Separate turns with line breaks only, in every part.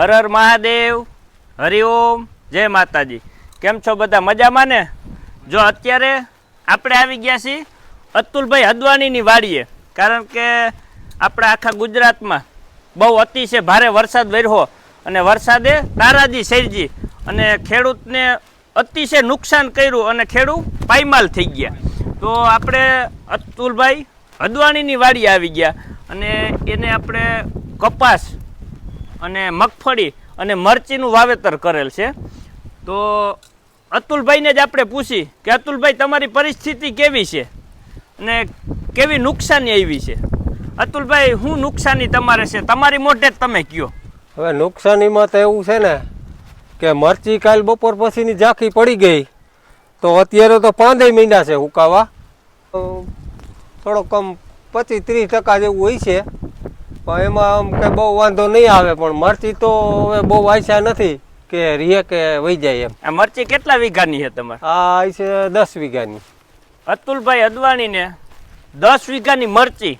હર હર મહાદેવ હરિઓમ જય માતાજી. કેમ છો બધા? મજામાં ને? જો અત્યારે આપણે આવી ગયા છીએ અતુલભાઈ હદવાણીની વાડીએ. કારણ કે આપણા આખા ગુજરાતમાં બહુ અતિશય ભારે વરસાદ વર્યો અને વરસાદે તારાજી શેરજી અને ખેડૂતને અતિશય નુકસાન કર્યું અને ખેડૂત પાયમાલ થઈ ગયા. તો આપણે અતુલભાઈ હદવાણીની વાડી આવી ગયા અને એને આપણે કપાસ અને મગફળી અને મરચીનું વાવેતર કરેલ છે. તો અતુલભાઈને જ આપણે પૂછી કે અતુલભાઈ, તમારી પરિસ્થિતિ કેવી છે? અને કેવી નુકસાની આવી છે? અતુલભાઈ શું નુકસાની તમારે છે? તમારી મોઢે જ તમે કયો.
હવે નુકસાનીમાં તો એવું છે ને કે મરચી કાલ બપોર પછીની ઝાંખી પડી ગઈ તો અત્યારે તો પાંદે મહિના છે ઉકાવા તો થોડો કમ પચીસ ત્રીસ ટકા જેવું હોય છે. પણ એમાં આમ કે બહુ વાંધો નહીં આવે પણ મરચી તો હવે બહુ આશા નથી કે રીએ કે વહી જાય એમ.
આ મરચી કેટલા વીઘાની છે તમારે?
આ છે દસ વીઘાની.
અતુલભાઈ અદવાણીને દસ વીઘાની મરચી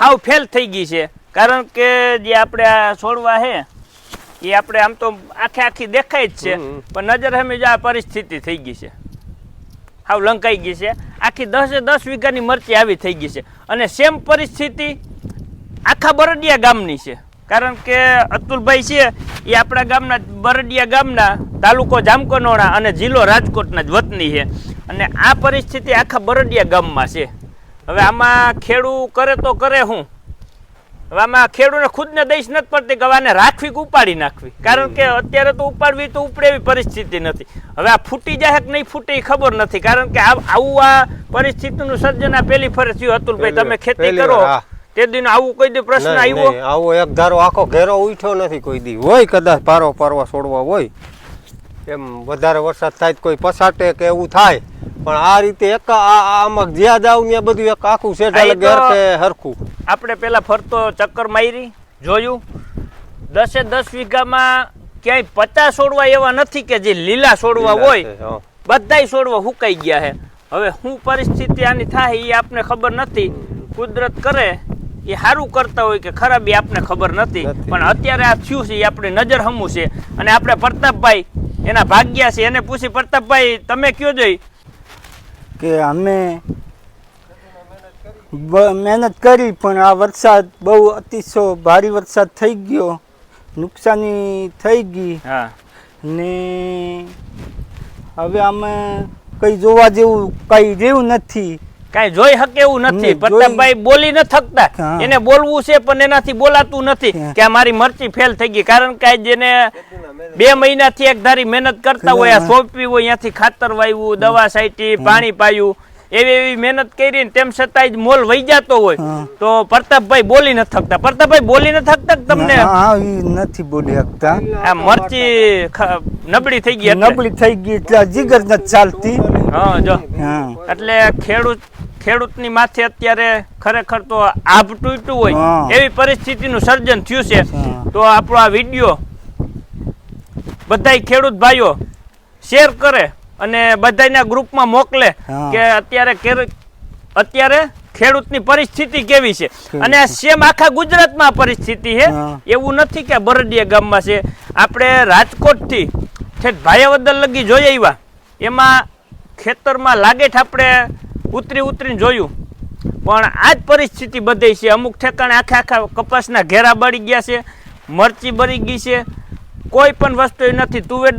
હાવ ફેલ થઈ ગઈ છે. કારણ કે જે આપણે આ છોડવા છે એ આપણે આમ તો આખે આખી દેખાય જ છે પણ નજર સામે જો આ પરિસ્થિતિ થઈ ગઈ છે. હાવ લંકાઈ ગઈ છે. આખી દસે દસ વીઘાની મરચી આવી થઈ ગઈ છે. અને સેમ પરિસ્થિતિ આખા બરડિયા ગામની છે. કારણ કે અતુલભાઈ છે એ આપણા ગામના બરડિયા ગામના તાલુકો જામકનોડા અને જિલ્લો રાજકોટના જ વતની છે. અને આ પરિસ્થિતિ આખા બરડિયા ગામમાં છે. હવે આમાં ખેડૂ કરે તો કરે હું. હવે આમાં ખેડૂને ખુદને દઈશ નથી પડતી કે આને રાખવી કે ઉપાડી નાખવી. કારણ કે અત્યારે તો ઉપાડવી તો ઉપડે એવી પરિસ્થિતિ નથી. હવે આ ફૂટી જાય કે નહીં ફૂટે ખબર નથી. કારણ કે આવું આ પરિસ્થિતિનું સર્જન આ પહેલી ફરે થયું અતુલભાઈ તમે ખેતી કરો. તે દિન આવું કોઈ દી પ્રશ્ન આવ્યો.
આવો એક ધારો આખો ઘેરો ઉઠ્યો નથી કોઈ દી. હોય કદાચ પારો પારવા છોડવા હોય. એમ વધારે વરસાદ થાય તો કોઈ પસાટે કે એવું થાય. પણ આ રીતે એક આમાં જ્યાં જાવ ત્યાં બધું એક આખું
છે
સેટા ઘેર કે હરખું.
આપણે પેલા ફરતો ચક્કર મારી જોયું? દસે દસ વીઘામાં ક્યાંય પચાસ છોડવા એવા નથી કે જે લીલા છોડવા હોય. બધાય છોડવા હુકાઈ ગયા છે. હવે શું પરિસ્થિતિ આની થાય એ આપને ખબર નથી. કુદરત કરે એ સારું કરતા હોય કે ખરાબ એ આપને ખબર નથી. પણ અત્યારે આ થયું છે એ આપણી નજર હમું છે. અને આપણે પ્રતાપભાઈ એના ભાગ્યા છે. એને પૂછી પ્રતાપભાઈ તમે કયો જોઈ?
કે અમે મહેનત કરી પણ આ વરસાદ બહુ અતિશો ભારે વરસાદ થઈ ગયો. નુકસાની થઈ ગઈ.
હા.
ને હવે અમે કંઈ જોવા જેવું કંઈ જેવું નથી.
કાંઈ જોઈ શકે એવું નથી. પ્રતાપભાઈ બોલી ન થકતા. એને બોલવું છે પણ એનાથી બોલાતું નથી. કે આ મારી મરચી ફેલ થઈ ગઈ. કારણ કે જેને બે મહિનાથી એક ધારી મહેનત કરતા હોય આ સોંપવી હોય ત્યાંથી ખાતર વાવ્યું દવા સાઈટી પાણી પાયું. એવી એવી મહેનત કરી ને તેમ છતાંય મોલ વહી જતો હોય. તો પ્રતાપભાઈ બોલી ન થકતા. પ્રતાપભાઈ બોલી ન થકતા તમને?
નથી બોલી શકતા
આ મરચી નબળી થઈ ગઈ
નબળી થઈ ગઈ એટલે જીગર નથી ચાલતી.
હા જો. એટલે ખેડૂત ખેડૂતની માથે અત્યારે ખરેખર તો આભ તૂટ્યું હોય. એવી પરિસ્થિતિનું સર્જન થયું છે. તો આપણો આ વીડિયો બધા ખેડૂત ભાઈઓ શેર કરે અને બધાના ગ્રુપમાં મોકલે કે અત્યારે અત્યારે ખેડૂતની પરિસ્થિતિ કેવી છે. અને આ સેમ આખા ગુજરાતમાં પરિસ્થિતિ છે. એવું નથી કે બરડિયા ગામમાં છે. આપણે રાજકોટથી ઠેઠ ભાયાવદર લગી જોઈ આવ્યા. એમાં ખેતરમાં લાગેઠ આપણે ઉતરી ઉતરીને જોયું. પણ આ જ પરિસ્થિતિ બધે છે. અમુક ઠેકાણે આખા આખા કપાસના ઘેરા બળી ગયા છે મરચી બળી ગઈ છે. કોઈ પણ વસ્તુ નથી. તુવેર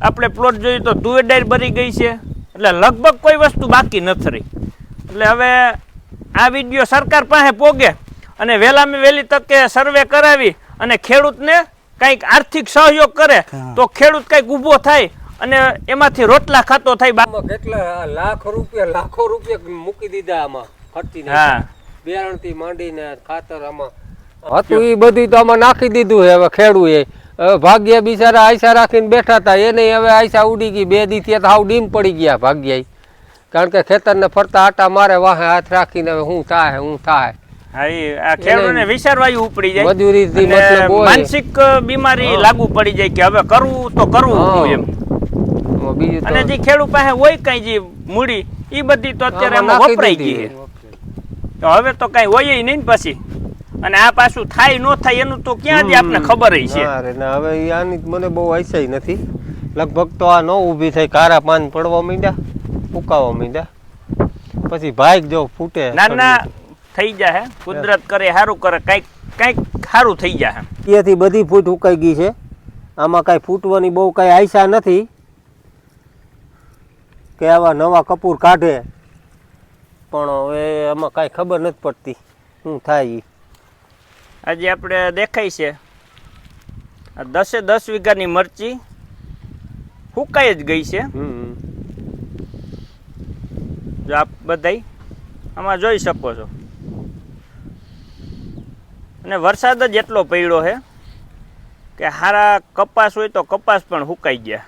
આપણે પ્લોટ જોઈએ તો તુવેર બળી ગઈ છે. એટલે લગભગ કોઈ વસ્તુ બાકી નથી રહી. એટલે હવે આ વીડિયો સરકાર પાસે પોગે અને વહેલામાં વહેલી તકે સર્વે કરાવી અને ખેડૂતને કંઈક આર્થિક સહયોગ કરે તો ખેડૂત કંઈક ઊભો થાય અને એમાંથી રોટલા ખાતો થાય
બામાં કેટલા? લાખ રૂપિયા લાખો રૂપિયા મૂકી દીધા આમાં ખર્ચી
હા.
બિયારણથી માંડીને ખાતર આમાં. હતું એ બધું તો આમાં નાખી દીધું હવે ખેડૂ એ ભાગ્ય બિચારા આયસા રાખીને બેઠા હતા એને હવે આયસા ઉડી ગઈ બે દી ત્યાં તો હાવ ડીમ પડી ગયા ભાગ્ય કારણ કે ખેતરને ફરતા આટા મારે વાહે હાથ રાખીને હવે થાય હું થાય.
હા ઈ આ ખેડૂતને વિચારવાયું ઉપડી જાય.
મજૂરીથી
અને માનસિક બીમારી લાગુ પડી જાય કે હવે કરવું તો કરવું એમ.
બીજું
અને જે ખેડૂત પાસે હોય કઈ જે મૂડી એ બધી તો અત્યારે એમાં વપરાઈ ગઈ તો હવે તો કઈ હોય નહીં ને પછી. અને આ પાછું થાય ન થાય એનું તો ક્યાંથી આપણને ખબર છે.
અરે ના હવે આની મને બહુ આશા નથી. લગભગ તો આ ન ઊભી થઈ કારા પાન પડવા માંડ્યા ફૂકાવા માંડ્યા. પછી ભાઈ જો ફૂટે
ના ના થઈ જાય કુદરત કરે સારું કરે કંઈક કંઈક સારું થઈ જાય
ત્યાંથી બધી ફૂટ ઉકાઈ ગઈ છે. આમાં કાંઈ ફૂટવાની બહુ કાંઈ આશા નથી. કે આવા નવા કપૂર કાઢે. પણ હવે આમાં કાંઈ ખબર નથી પડતી શું થાય એ
આજે આપણે દેખાય છે. આ દસે દસ વીઘાની મરચી ફૂકાઈ જ ગઈ છે. જો આપ બધાય આમાં જોઈ શકો છો. અને વરસાદ જ એટલો પડ્યો છે કે હારા કપાસ હોય તો કપાસ પણ સુકાઈ ગયા.